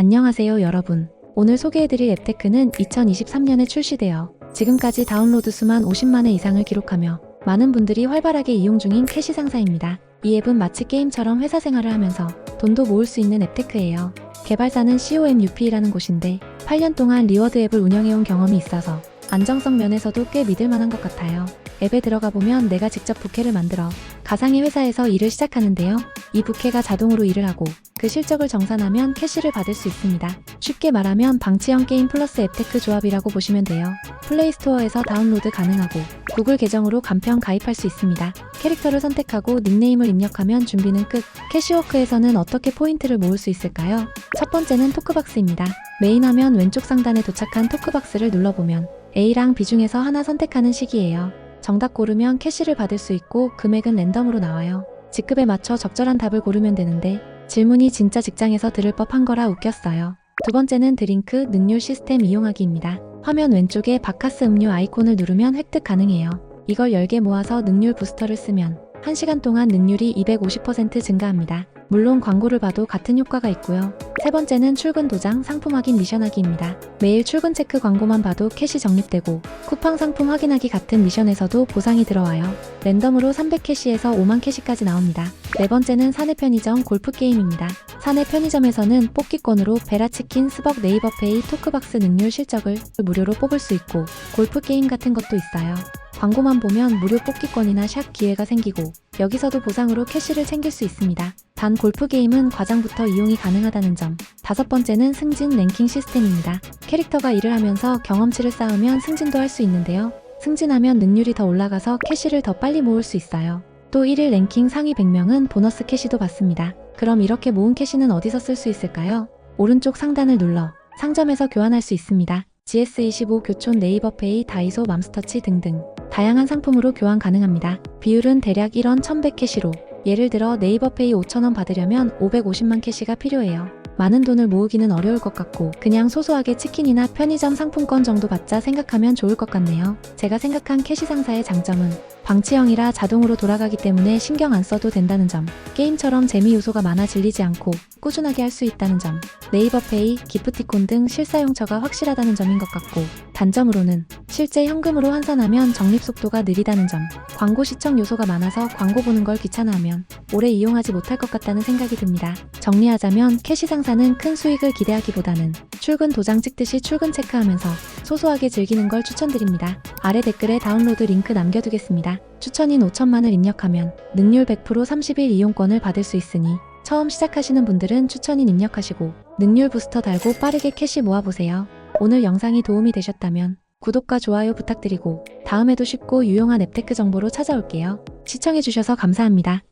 안녕하세요 여러분. 오늘 소개해드릴 앱테크는 2023년에 출시되어 지금까지 다운로드 수만 50만회 이상을 기록하며 많은 분들이 활발하게 이용 중인 캐시 상사입니다. 이 앱은 마치 게임처럼 회사 생활을 하면서 돈도 모을 수 있는 앱테크예요. 개발사는 COMUP라는 곳인데 8년 동안 리워드 앱을 운영해온 경험이 있어서 안정성 면에서도 꽤 믿을 만한 것 같아요. 앱에 들어가 보면 내가 직접 부캐를 만들어 가상의 회사에서 일을 시작하는데요. 이 부캐가 자동으로 일을 하고 그 실적을 정산하면 캐시를 받을 수 있습니다. 쉽게 말하면 방치형 게임 플러스 앱테크 조합이라고 보시면 돼요. 플레이스토어에서 다운로드 가능하고 구글 계정으로 간편 가입할 수 있습니다. 캐릭터를 선택하고 닉네임을 입력하면 준비는 끝. 캐시워크에서는 어떻게 포인트를 모을 수 있을까요? 첫 번째는 토크박스입니다. 메인 화면 왼쪽 상단에 도착한 토크박스를 눌러보면 A랑 B 중에서 하나 선택하는 식이에요. 정답 고르면 캐시를 받을 수 있고 금액은 랜덤으로 나와요. 직급에 맞춰 적절한 답을 고르면 되는데 질문이 진짜 직장에서 들을 법한 거라 웃겼어요. 두 번째는 드링크 능률 시스템 이용하기입니다. 화면 왼쪽에 바카스 음료 아이콘을 누르면 획득 가능해요. 이걸 10개 모아서 능률 부스터를 쓰면 1시간 동안 능률이 250% 증가합니다. 물론 광고를 봐도 같은 효과가 있고요. 세 번째는 출근 도장 상품 확인 미션 하기입니다. 매일 출근 체크 광고만 봐도 캐시 적립되고 쿠팡 상품 확인하기 같은 미션에서도 보상이 들어와요. 랜덤으로 300캐시에서 5만 캐시까지 나옵니다. 네 번째는 사내 편의점 골프 게임입니다. 사내 편의점에서는 뽑기권으로 베라치킨, 스벅, 네이버페이, 토크박스 능률 실적을 무료로 뽑을 수 있고 골프 게임 같은 것도 있어요. 광고만 보면 무료 뽑기권이나 샷 기회가 생기고 여기서도 보상으로 캐시를 챙길 수 있습니다. 단 골프 게임은 과장부터 이용이 가능하다는 점. 다섯 번째는 승진 랭킹 시스템입니다. 캐릭터가 일을 하면서 경험치를 쌓으면 승진도 할 수 있는데요. 승진하면 능률이 더 올라가서 캐시를 더 빨리 모을 수 있어요. 또 1일 랭킹 상위 100명은 보너스 캐시도 받습니다. 그럼 이렇게 모은 캐시는 어디서 쓸 수 있을까요? 오른쪽 상단을 눌러 상점에서 교환할 수 있습니다. GS25 교촌 네이버페이 다이소 맘스터치 등등 다양한 상품으로 교환 가능합니다. 비율은 대략 1원 1100 캐시로 예를 들어 네이버페이 5,000원 받으려면 550만 캐시가 필요해요. 많은 돈을 모으기는 어려울 것 같고 그냥 소소하게 치킨이나 편의점 상품권 정도 받자 생각하면 좋을 것 같네요. 제가 생각한 캐시 상사의 장점은 방치형이라 자동으로 돌아가기 때문에 신경 안 써도 된다는 점, 게임처럼 재미 요소가 많아 질리지 않고 꾸준하게 할 수 있다는 점, 네이버페이, 기프티콘 등 실사용처가 확실하다는 점인 것 같고 단점으로는 실제 현금으로 환산하면 적립 속도가 느리다는 점, 광고 시청 요소가 많아서 광고 보는 걸 귀찮아하면 오래 이용하지 못할 것 같다는 생각이 듭니다. 정리하자면 캐시 상사는 큰 수익을 기대하기보다는 출근 도장 찍듯이 출근 체크하면서 소소하게 즐기는 걸 추천드립니다. 아래 댓글에 다운로드 링크 남겨두겠습니다. 추천인 5천만을 입력하면 능률 100% 30일 이용권을 받을 수 있으니 처음 시작하시는 분들은 추천인 입력하시고 능률 부스터 달고 빠르게 캐시 모아보세요. 오늘 영상이 도움이 되셨다면 구독과 좋아요 부탁드리고 다음에도 쉽고 유용한 앱테크 정보로 찾아올게요. 시청해주셔서 감사합니다.